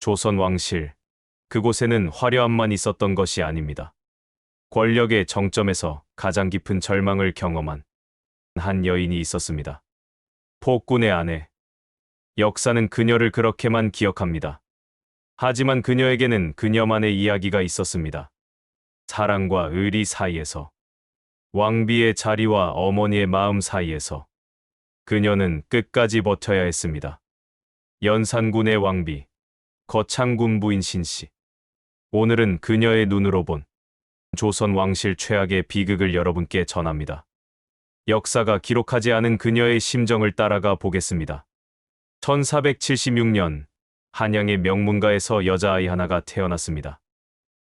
조선 왕실. 그곳에는 화려함만 있었던 것이 아닙니다. 권력의 정점에서 가장 깊은 절망을 경험한 한 여인이 있었습니다. 폭군의 아내. 역사는 그녀를 그렇게만 기억합니다. 하지만 그녀에게는 그녀만의 이야기가 있었습니다. 사랑과 의리 사이에서, 왕비의 자리와 어머니의 마음 사이에서, 그녀는 끝까지 버텨야 했습니다. 연산군의 왕비, 거창군 부인 신씨. 오늘은 그녀의 눈으로 본 조선 왕실 최악의 비극을 여러분께 전합니다. 역사가 기록하지 않은 그녀의 심정을 따라가 보겠습니다. 1476년 한양의 명문가에서 여자아이 하나가 태어났습니다.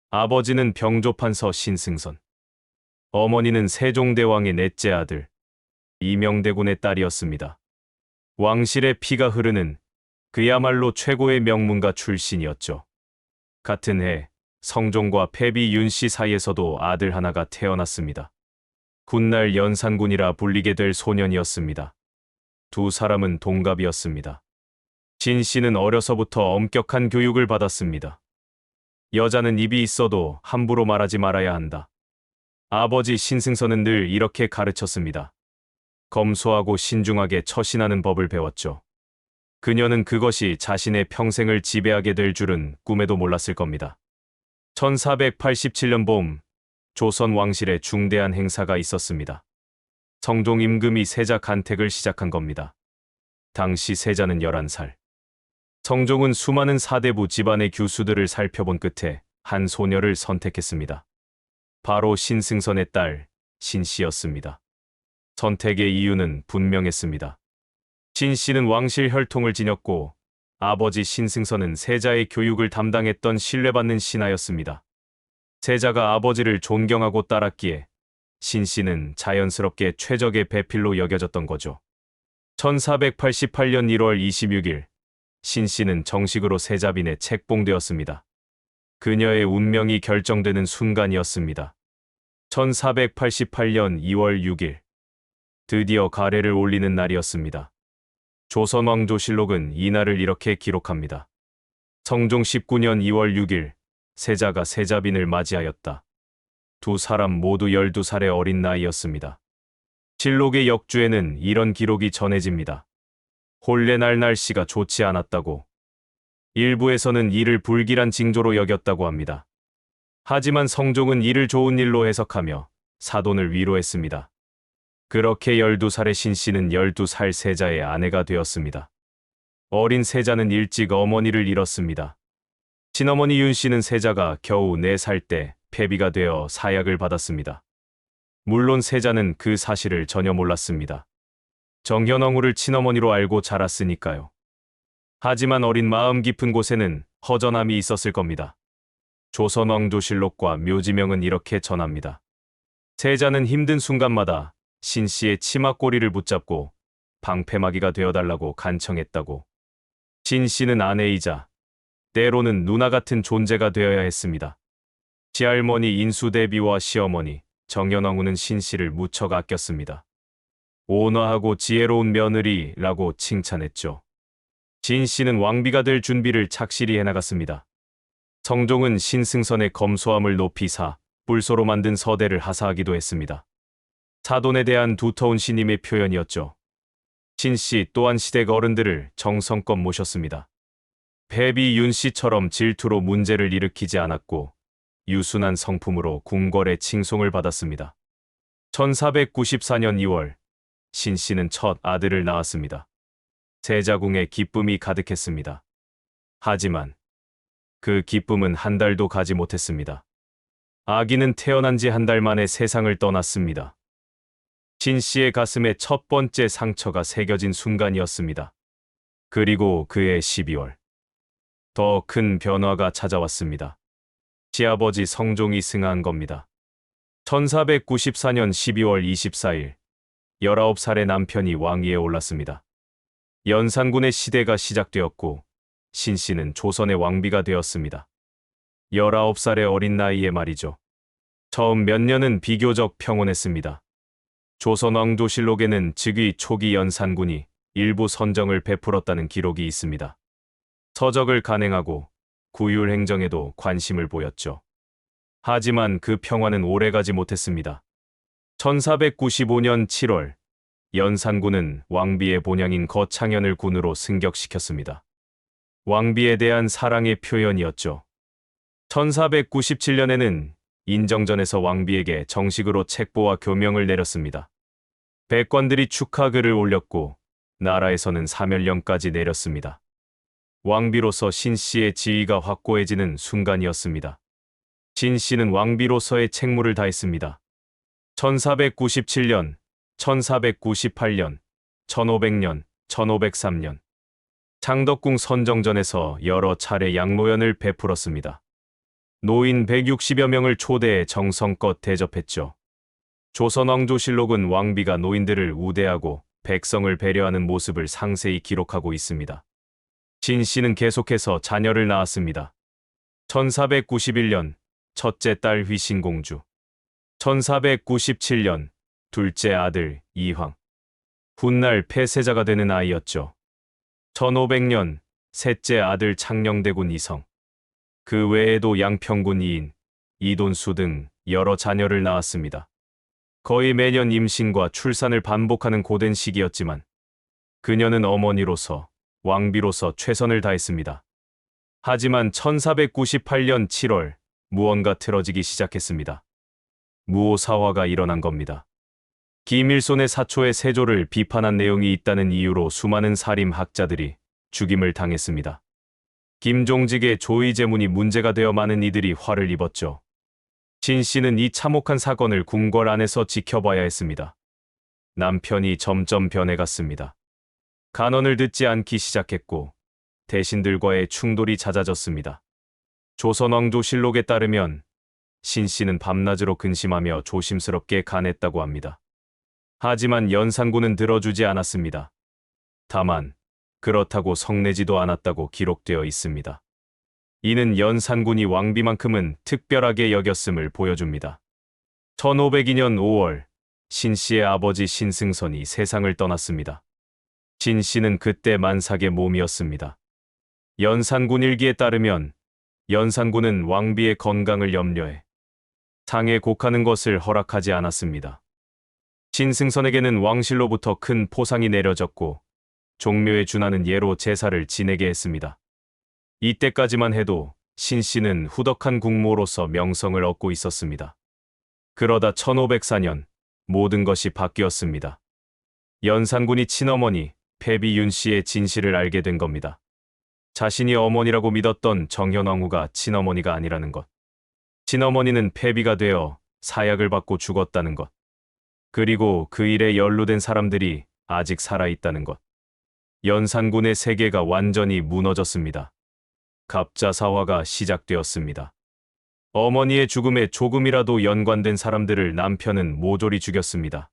아버지는 병조판서 신승선. 어머니는 세종대왕의 넷째 아들 이명대군의 딸이었습니다. 왕실의 피가 흐르는 그야말로 최고의 명문가 출신이었죠. 같은 해 성종과 패비 윤씨 사이에서도 아들 하나가 태어났습니다. 군날 연산군이라 불리게 될 소년이었습니다. 두 사람은 동갑이었습니다. 진 씨는 어려서부터 엄격한 교육을 받았습니다. 여자는 입이 있어도 함부로 말하지 말아야 한다. 아버지 신승선은 늘 이렇게 가르쳤습니다. 검소하고 신중하게 처신하는 법을 배웠죠. 그녀는 그것이 자신의 평생을 지배하게 될 줄은 꿈에도 몰랐을 겁니다. 1487년 봄, 조선 왕실에 중대한 행사가 있었습니다. 성종 임금이 세자 간택을 시작한 겁니다. 당시 세자는 11살. 성종은 수많은 사대부 집안의 교수들을 살펴본 끝에 한 소녀를 선택했습니다. 바로 신승선의 딸, 신씨였습니다. 선택의 이유는 분명했습니다. 신씨는 왕실 혈통을 지녔고 아버지 신승선은 세자의 교육을 담당했던 신뢰받는 신하였습니다. 세자가 아버지를 존경하고 따랐기에 신 씨는 자연스럽게 최적의 배필로 여겨졌던 거죠. 1488년 1월 26일 신 씨는 정식으로 세자빈에 책봉되었습니다. 그녀의 운명이 결정되는 순간이었습니다. 1488년 2월 6일 드디어 가래를 올리는 날이었습니다. 조선왕조실록은 이날을 이렇게 기록합니다. 성종 19년 2월 6일 세자가 세자빈을 맞이하였다. 두 사람 모두 12살의 어린 나이였습니다. 실록의 역주에는 이런 기록이 전해집니다. 혼례 날 날씨가 좋지 않았다고. 일부에서는 이를 불길한 징조로 여겼다고 합니다. 하지만 성종은 이를 좋은 일로 해석하며 사돈을 위로했습니다. 그렇게 12살의 신 씨는 12살 세자의 아내가 되었습니다. 어린 세자는 일찍 어머니를 잃었습니다. 친어머니 윤 씨는 세자가 겨우 4살 때 폐비가 되어 사약을 받았습니다. 물론 세자는 그 사실을 전혀 몰랐습니다. 정현왕후를 친어머니로 알고 자랐으니까요. 하지만 어린 마음 깊은 곳에는 허전함이 있었을 겁니다. 조선왕조실록과 묘지명은 이렇게 전합니다. 세자는 힘든 순간마다 신 씨의 치마 꼬리를 붙잡고 방패막이가 되어달라고 간청했다고. 신 씨는 아내이자 때로는 누나 같은 존재가 되어야 했습니다. 시할머니 인수대비와 시어머니 정연왕후는 신 씨를 무척 아꼈습니다. 온화하고 지혜로운 며느리라고 칭찬했죠. 진 씨는 왕비가 될 준비를 착실히 해나갔습니다. 성종은 신승선의 검소함을 높이 사 뿔소로 만든 서대를 하사하기도 했습니다. 사돈에 대한 두터운 신임의 표현이었죠. 신 씨 또한 시댁 어른들을 정성껏 모셨습니다. 배비 윤 씨처럼 질투로 문제를 일으키지 않았고 유순한 성품으로 궁궐의 칭송을 받았습니다. 1494년 2월 신 씨는 첫 아들을 낳았습니다. 세자궁에 기쁨이 가득했습니다. 하지만 그 기쁨은 한 달도 가지 못했습니다. 아기는 태어난 지 한 달 만에 세상을 떠났습니다. 진 씨의 가슴에 첫 번째 상처가 새겨진 순간이었습니다. 그리고 그해 12월. 더 큰 변화가 찾아왔습니다. 시아버지 성종이 승한 겁니다. 1494년 12월 24일, 19살의 남편이 왕위에 올랐습니다. 연산군의 시대가 시작되었고, 신 씨는 조선의 왕비가 되었습니다. 19살의 어린 나이에 말이죠. 처음 몇 년은 비교적 평온했습니다. 조선 왕조실록에는 즉위 초기 연산군이 일부 선정을 베풀었다는 기록이 있습니다. 서적을 간행하고 구율 행정에도 관심을 보였죠. 하지만 그 평화는 오래가지 못했습니다. 1495년 7월 연산군은 왕비의 본향인 거창현을 군으로 승격시켰습니다. 왕비에 대한 사랑의 표현이었죠. 1497년에는 인정전에서 왕비에게 정식으로 책보와 교명을 내렸습니다. 백관들이 축하글을 올렸고 나라에서는 사멸령까지 내렸습니다. 왕비로서 신 씨의 지위가 확고해지는 순간이었습니다. 신 씨는 왕비로서의 책무를 다했습니다. 1497년, 1498년, 1500년, 1503년 창덕궁 선정전에서 여러 차례 양로연을 베풀었습니다. 노인 160여 명을 초대해 정성껏 대접했죠. 조선왕조실록은 왕비가 노인들을 우대하고 백성을 배려하는 모습을 상세히 기록하고 있습니다. 진 씨는 계속해서 자녀를 낳았습니다. 1491년 첫째 딸 휘신공주, 1497년 둘째 아들 이황, 훗날 폐세자가 되는 아이였죠. 1500년 셋째 아들 창녕대군 이성, 그 외에도 양평군 이인, 이돈수 등 여러 자녀를 낳았습니다. 거의 매년 임신과 출산을 반복하는 고된 시기였지만 그녀는 어머니로서 왕비로서 최선을 다했습니다. 하지만 1498년 7월 무언가 틀어지기 시작했습니다. 무오사화가 일어난 겁니다. 김일손의 사초의 세조를 비판한 내용이 있다는 이유로 수많은 사림 학자들이 죽임을 당했습니다. 김종직의 조의 제문이 문제가 되어 많은 이들이 화를 입었죠. 진 씨는 이 참혹한 사건을 궁궐 안에서 지켜봐야 했습니다. 남편이 점점 변해갔습니다. 간언을 듣지 않기 시작했고 대신들과의 충돌이 잦아졌습니다. 조선왕조실록에 따르면 신 씨는 밤낮으로 근심하며 조심스럽게 간했다고 합니다. 하지만 연산군은 들어주지 않았습니다. 다만 그렇다고 성내지도 않았다고 기록되어 있습니다. 이는 연산군이 왕비만큼은 특별하게 여겼음을 보여줍니다. 1502년 5월 신 씨의 아버지 신승선이 세상을 떠났습니다. 진 씨는 그때 만삭의 몸이었습니다. 연산군 일기에 따르면 연산군은 왕비의 건강을 염려해 상에 곡하는 것을 허락하지 않았습니다. 신승선에게는 왕실로부터 큰 포상이 내려졌고 종묘에 준하는 예로 제사를 지내게 했습니다. 이때까지만 해도 신 씨는 후덕한 국모로서 명성을 얻고 있었습니다. 그러다 1504년 모든 것이 바뀌었습니다. 연산군이 친어머니 패비윤 씨의 진실을 알게 된 겁니다. 자신이 어머니라고 믿었던 정현왕후가 친어머니가 아니라는 것. 친어머니는 패비가 되어 사약을 받고 죽었다는 것. 그리고 그 일에 연루된 사람들이 아직 살아있다는 것. 연산군의 세계가 완전히 무너졌습니다. 갑자사화가 시작되었습니다. 어머니의 죽음에 조금이라도 연관된 사람들을 남편은 모조리 죽였습니다.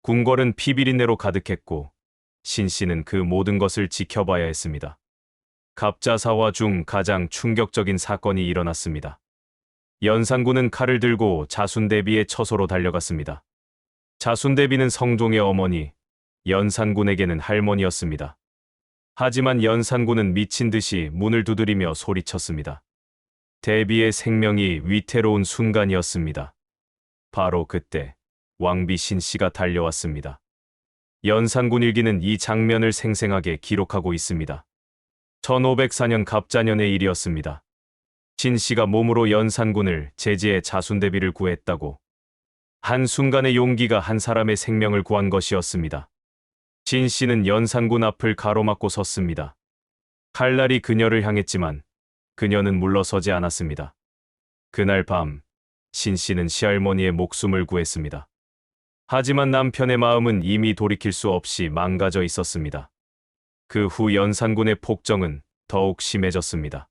궁궐은 피비린내로 가득했고 신 씨는 그 모든 것을 지켜봐야 했습니다. 갑자사화 중 가장 충격적인 사건이 일어났습니다. 연산군은 칼을 들고 자순대비의 처소로 달려갔습니다. 자순대비는 성종의 어머니, 연산군에게는 할머니였습니다. 하지만 연산군은 미친 듯이 문을 두드리며 소리쳤습니다. 대비의 생명이 위태로운 순간이었습니다. 바로 그때 왕비 신 씨가 달려왔습니다. 연산군 일기는 이 장면을 생생하게 기록하고 있습니다. 1504년 갑자년의 일이었습니다. 진 씨가 몸으로 연산군을 제지해 자순대비를 구했다고 한 순간의 용기가 한 사람의 생명을 구한 것이었습니다. 진 씨는 연산군 앞을 가로막고 섰습니다. 칼날이 그녀를 향했지만 그녀는 물러서지 않았습니다. 그날 밤, 신 씨는 시할머니의 목숨을 구했습니다. 하지만 남편의 마음은 이미 돌이킬 수 없이 망가져 있었습니다. 그 후 연산군의 폭정은 더욱 심해졌습니다.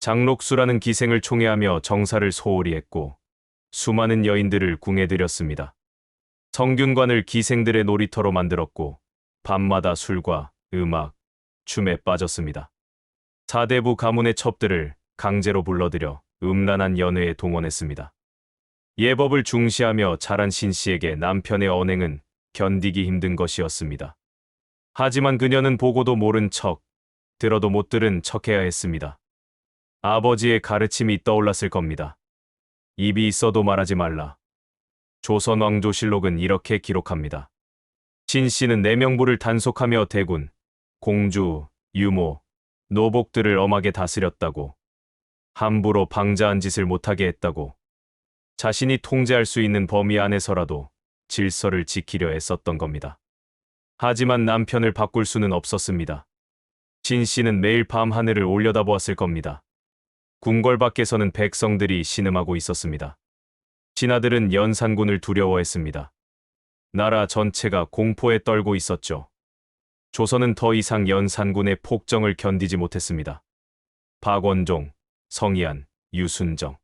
장록수라는 기생을 총애하며 정사를 소홀히 했고 수많은 여인들을 궁에 들였습니다. 성균관을 기생들의 놀이터로 만들었고 밤마다 술과 음악, 춤에 빠졌습니다. 사대부 가문의 첩들을 강제로 불러들여 음란한 연회에 동원했습니다. 예법을 중시하며 자란 신 씨에게 남편의 언행은 견디기 힘든 것이었습니다. 하지만 그녀는 보고도 모른 척, 들어도 못 들은 척해야 했습니다. 아버지의 가르침이 떠올랐을 겁니다. 입이 있어도 말하지 말라. 조선 왕조실록은 이렇게 기록합니다. 신 씨는 내명부를 단속하며 대군, 공주, 유모, 노복들을 엄하게 다스렸다고. 함부로 방자한 짓을 못하게 했다고. 자신이 통제할 수 있는 범위 안에서라도 질서를 지키려 애썼던 겁니다. 하지만 남편을 바꿀 수는 없었습니다. 진 씨는 매일 밤 하늘을 올려다보았을 겁니다. 궁궐 밖에서는 백성들이 신음하고 있었습니다. 신하들은 연산군을 두려워했습니다. 나라 전체가 공포에 떨고 있었죠. 조선은 더 이상 연산군의 폭정을 견디지 못했습니다. 박원종, 성희안, 유순정.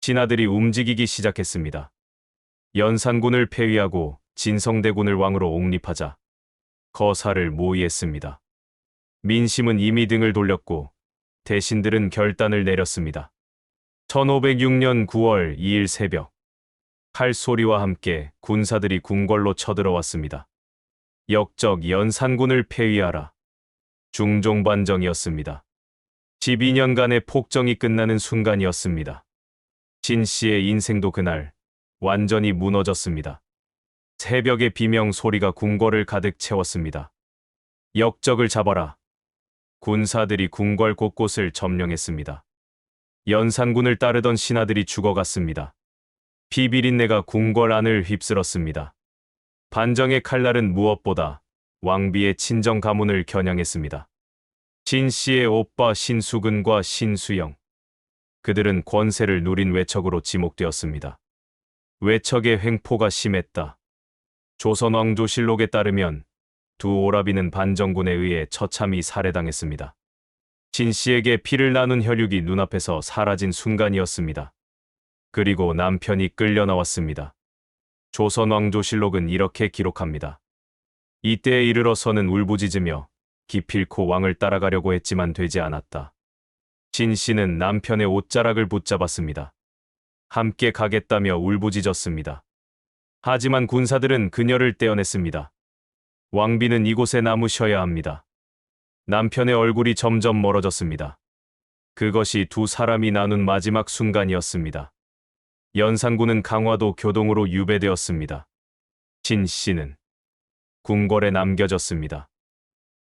신하들이 움직이기 시작했습니다. 연산군을 폐위하고 진성대군을 왕으로 옹립하자 거사를 모의했습니다. 민심은 이미 등을 돌렸고 대신들은 결단을 내렸습니다. 1506년 9월 2일 새벽 칼소리와 함께 군사들이 궁궐로 쳐들어왔습니다. 역적 연산군을 폐위하라. 중종반정이었습니다. 12년간의 폭정이 끝나는 순간이었습니다. 진 씨의 인생도 그날 완전히 무너졌습니다. 새벽의 비명 소리가 궁궐을 가득 채웠습니다. 역적을 잡아라. 군사들이 궁궐 곳곳을 점령했습니다. 연산군을 따르던 신하들이 죽어갔습니다. 비비린내가 궁궐 안을 휩쓸었습니다. 반정의 칼날은 무엇보다 왕비의 친정 가문을 겨냥했습니다. 진 씨의 오빠 신수근과 신수영. 그들은 권세를 누린 외척으로 지목되었습니다. 외척의 횡포가 심했다. 조선왕조실록에 따르면 두 오라비는 반정군에 의해 처참히 살해당했습니다. 진 씨에게 피를 나눈 혈육이 눈앞에서 사라진 순간이었습니다. 그리고 남편이 끌려 나왔습니다. 조선왕조실록은 이렇게 기록합니다. 이때에 이르러서는 울부짖으며 기필코 왕을 따라가려고 했지만 되지 않았다. 진 씨는 남편의 옷자락을 붙잡았습니다. 함께 가겠다며 울부짖었습니다. 하지만 군사들은 그녀를 떼어냈습니다. 왕비는 이곳에 남으셔야 합니다. 남편의 얼굴이 점점 멀어졌습니다. 그것이 두 사람이 나눈 마지막 순간이었습니다. 연산군은 강화도 교동으로 유배되었습니다. 진 씨는 궁궐에 남겨졌습니다.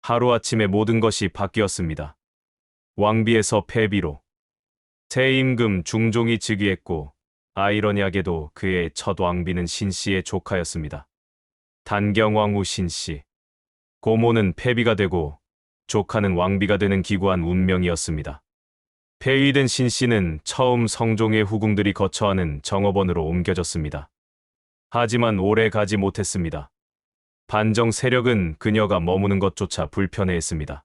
하루아침에 모든 것이 바뀌었습니다. 왕비에서 폐비로 새 임금 중종이 즉위했고 아이러니하게도 그의 첫 왕비는 신씨의 조카였습니다. 단경왕후 신씨. 고모는 폐비가 되고 조카는 왕비가 되는 기구한 운명이었습니다. 폐위된 신 씨는 처음 성종의 후궁들이 거처하는 정업원으로 옮겨졌습니다. 하지만 오래 가지 못했습니다. 반정 세력은 그녀가 머무는 것조차 불편해했습니다.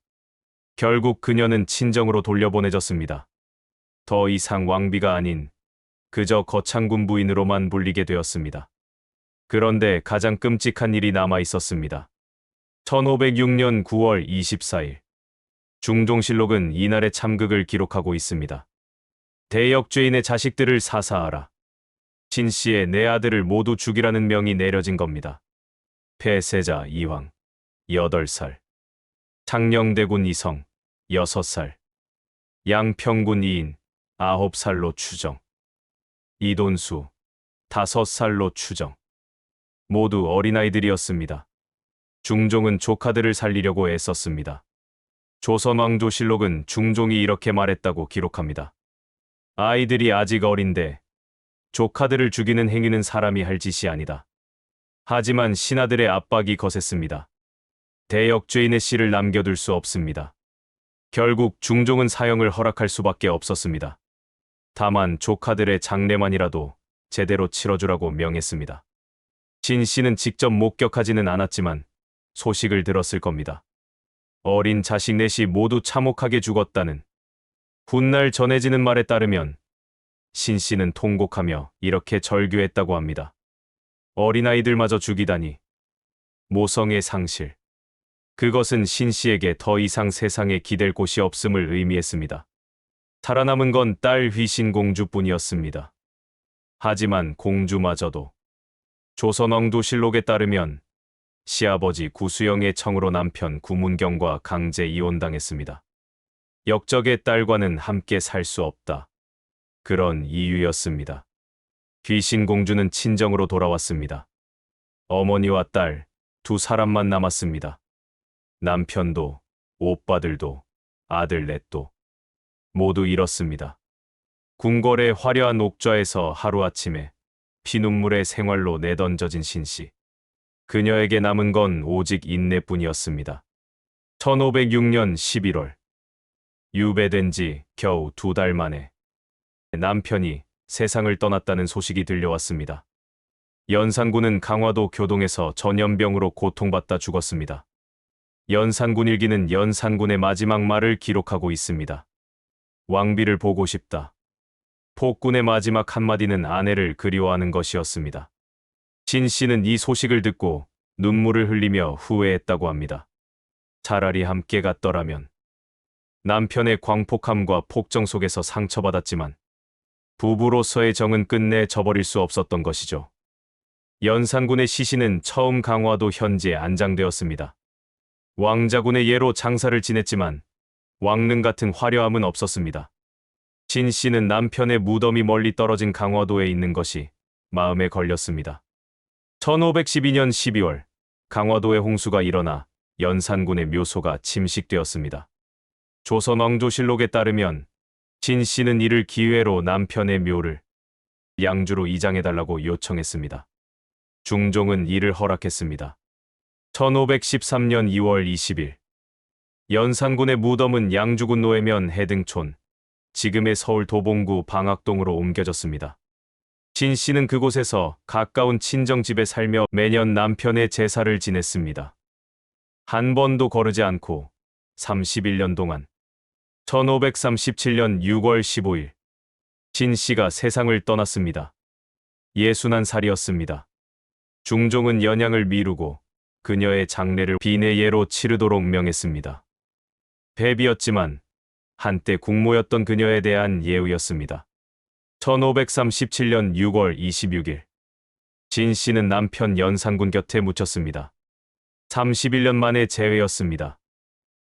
결국 그녀는 친정으로 돌려보내졌습니다. 더 이상 왕비가 아닌 그저 거창군 부인으로만 불리게 되었습니다. 그런데 가장 끔찍한 일이 남아 있었습니다. 1506년 9월 24일 중종실록은 이날의 참극을 기록하고 있습니다. 대역죄인의 자식들을 사사하라. 진 씨의 네 아들을 모두 죽이라는 명이 내려진 겁니다. 폐세자 이황, 8살. 창녕대군 이성, 6살. 양평군 이인, 9살로 추정. 이돈수, 5살로 추정. 모두 어린아이들이었습니다. 중종은 조카들을 살리려고 애썼습니다. 조선왕조실록은 중종이 이렇게 말했다고 기록합니다. 아이들이 아직 어린데 조카들을 죽이는 행위는 사람이 할 짓이 아니다. 하지만 신하들의 압박이 거셌습니다. 대역죄인의 씨를 남겨둘 수 없습니다. 결국 중종은 사형을 허락할 수밖에 없었습니다. 다만 조카들의 장례만이라도 제대로 치러주라고 명했습니다. 진 씨는 직접 목격하지는 않았지만 소식을 들었을 겁니다. 어린 자식 넷이 모두 참혹하게 죽었다는 훗날 전해지는 말에 따르면 신 씨는 통곡하며 이렇게 절규했다고 합니다. 어린아이들마저 죽이다니. 모성의 상실. 그것은 신 씨에게 더 이상 세상에 기댈 곳이 없음을 의미했습니다. 살아남은 건 딸 휘신 공주뿐이었습니다. 하지만 공주마저도 조선왕조실록에 따르면 시아버지 구수영의 청으로 남편 구문경과 강제 이혼당했습니다. 역적의 딸과는 함께 살 수 없다. 그런 이유였습니다. 귀신 공주는 친정으로 돌아왔습니다. 어머니와 딸, 두 사람만 남았습니다. 남편도, 오빠들도, 아들 넷도 모두 잃었습니다. 궁궐의 화려한 옥좌에서 하루아침에 피눈물의 생활로 내던져진 신씨. 그녀에게 남은 건 오직 인내뿐이었습니다. 1506년 11월. 유배된 지 겨우 두 달 만에 남편이 세상을 떠났다는 소식이 들려왔습니다. 연산군은 강화도 교동에서 전염병으로 고통받다 죽었습니다. 연산군 일기는 연산군의 마지막 말을 기록하고 있습니다. 왕비를 보고 싶다. 폭군의 마지막 한마디는 아내를 그리워하는 것이었습니다. 신 씨는 이 소식을 듣고 눈물을 흘리며 후회했다고 합니다. 차라리 함께 갔더라면. 남편의 광폭함과 폭정 속에서 상처받았지만 부부로서의 정은 끝내 저버릴 수 없었던 것이죠. 연산군의 시신은 처음 강화도 현지에 안장되었습니다. 왕자군의 예로 장사를 지냈지만 왕릉 같은 화려함은 없었습니다. 진 씨는 남편의 무덤이 멀리 떨어진 강화도에 있는 것이 마음에 걸렸습니다. 1512년 12월 강화도에 홍수가 일어나 연산군의 묘소가 침식되었습니다. 조선 왕조실록에 따르면 진 씨는 이를 기회로 남편의 묘를 양주로 이장해달라고 요청했습니다. 중종은 이를 허락했습니다. 1513년 2월 20일 연산군의 무덤은 양주군 노회면 해등촌, 지금의 서울 도봉구 방학동으로 옮겨졌습니다. 진 씨는 그곳에서 가까운 친정집에 살며 매년 남편의 제사를 지냈습니다. 한 번도 거르지 않고 31년 동안 1537년 6월 15일 진 씨가 세상을 떠났습니다. 예순한 살이었습니다. 중종은 연양을 미루고 그녀의 장례를 비내 예로 치르도록 명했습니다. 배비였지만 한때 국모였던 그녀에 대한 예우였습니다. 1537년 6월 26일 진 씨는 남편 연산군 곁에 묻혔습니다. 31년 만에 재회였습니다.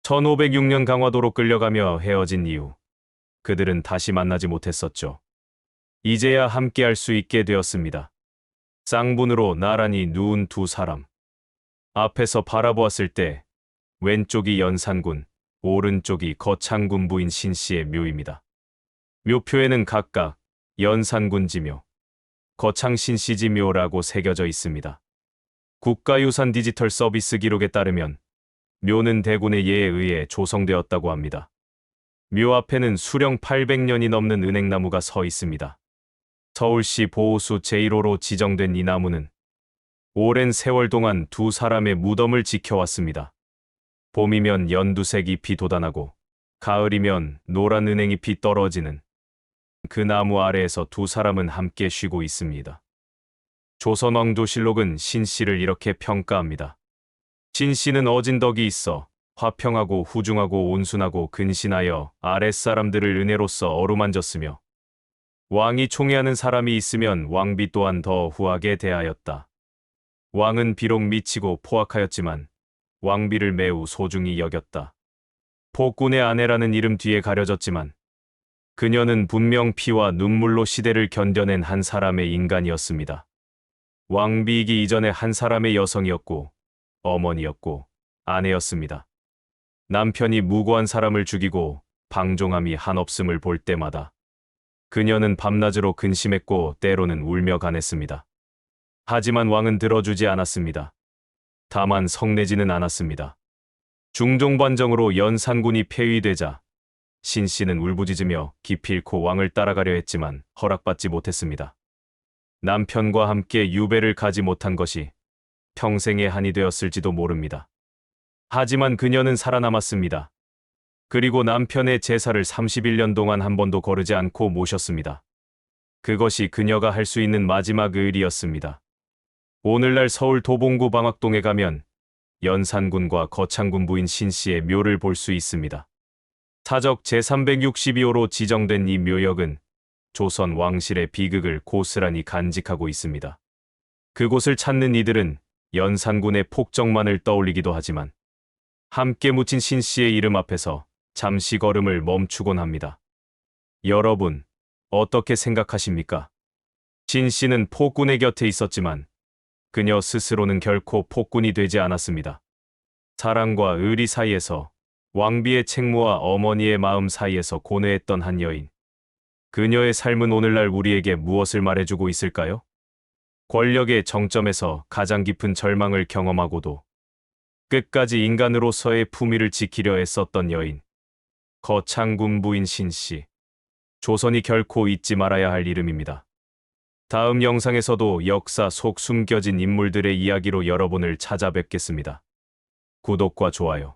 1506년 강화도로 끌려가며 헤어진 이후 그들은 다시 만나지 못했었죠. 이제야 함께할 수 있게 되었습니다. 쌍분으로 나란히 누운 두 사람. 앞에서 바라보았을 때 왼쪽이 연산군, 오른쪽이 거창군 부인 신 씨의 묘입니다. 묘표에는 각각 연산군지묘, 거창신씨지묘라고 새겨져 있습니다. 국가유산 디지털 서비스 기록에 따르면 묘는 대군의 예에 의해 조성되었다고 합니다. 묘 앞에는 수령 800년이 넘는 은행나무가 서 있습니다. 서울시 보호수 제1호로 지정된 이 나무는 오랜 세월 동안 두 사람의 무덤을 지켜왔습니다. 봄이면 연두색 잎이 돋아나고 가을이면 노란 은행잎이 떨어지는 그 나무 아래에서 두 사람은 함께 쉬고 있습니다. 조선왕조실록은 신 씨를 이렇게 평가합니다. 신 씨는 어진 덕이 있어 화평하고 후중하고 온순하고 근신하여 아랫사람들을 은혜로써 어루만졌으며 왕이 총애하는 사람이 있으면 왕비 또한 더 후하게 대하였다. 왕은 비록 미치고 포악하였지만 왕비를 매우 소중히 여겼다. 폭군의 아내라는 이름 뒤에 가려졌지만 그녀는 분명 피와 눈물로 시대를 견뎌낸 한 사람의 인간이었습니다. 왕비이기 이전의 한 사람의 여성이었고 어머니였고 아내였습니다. 남편이 무고한 사람을 죽이고 방종함이 한없음을 볼 때마다 그녀는 밤낮으로 근심했고 때로는 울며 가냈습니다. 하지만 왕은 들어주지 않았습니다. 다만 성내지는 않았습니다. 중종반정으로 연산군이 폐위되자 신 씨는 울부짖으며 기필코 왕을 따라가려 했지만 허락받지 못했습니다. 남편과 함께 유배를 가지 못한 것이 평생의 한이 되었을지도 모릅니다. 하지만 그녀는 살아남았습니다. 그리고 남편의 제사를 31년 동안 한 번도 거르지 않고 모셨습니다. 그것이 그녀가 할 수 있는 마지막 의리였습니다. 오늘날 서울 도봉구 방학동에 가면 연산군과 거창군 부인 신 씨의 묘를 볼 수 있습니다. 사적 제362호로 지정된 이 묘역은 조선 왕실의 비극을 고스란히 간직하고 있습니다. 그곳을 찾는 이들은 연산군의 폭정만을 떠올리기도 하지만 함께 묻힌 신 씨의 이름 앞에서 잠시 걸음을 멈추곤 합니다. 여러분, 어떻게 생각하십니까? 신 씨는 폭군의 곁에 있었지만 그녀 스스로는 결코 폭군이 되지 않았습니다. 사랑과 의리 사이에서 왕비의 책무와 어머니의 마음 사이에서 고뇌했던 한 여인. 그녀의 삶은 오늘날 우리에게 무엇을 말해주고 있을까요? 권력의 정점에서 가장 깊은 절망을 경험하고도 끝까지 인간으로서의 품위를 지키려 애썼던 여인. 거창군 부인 신씨. 조선이 결코 잊지 말아야 할 이름입니다. 다음 영상에서도 역사 속 숨겨진 인물들의 이야기로 여러분을 찾아뵙겠습니다. 구독과 좋아요,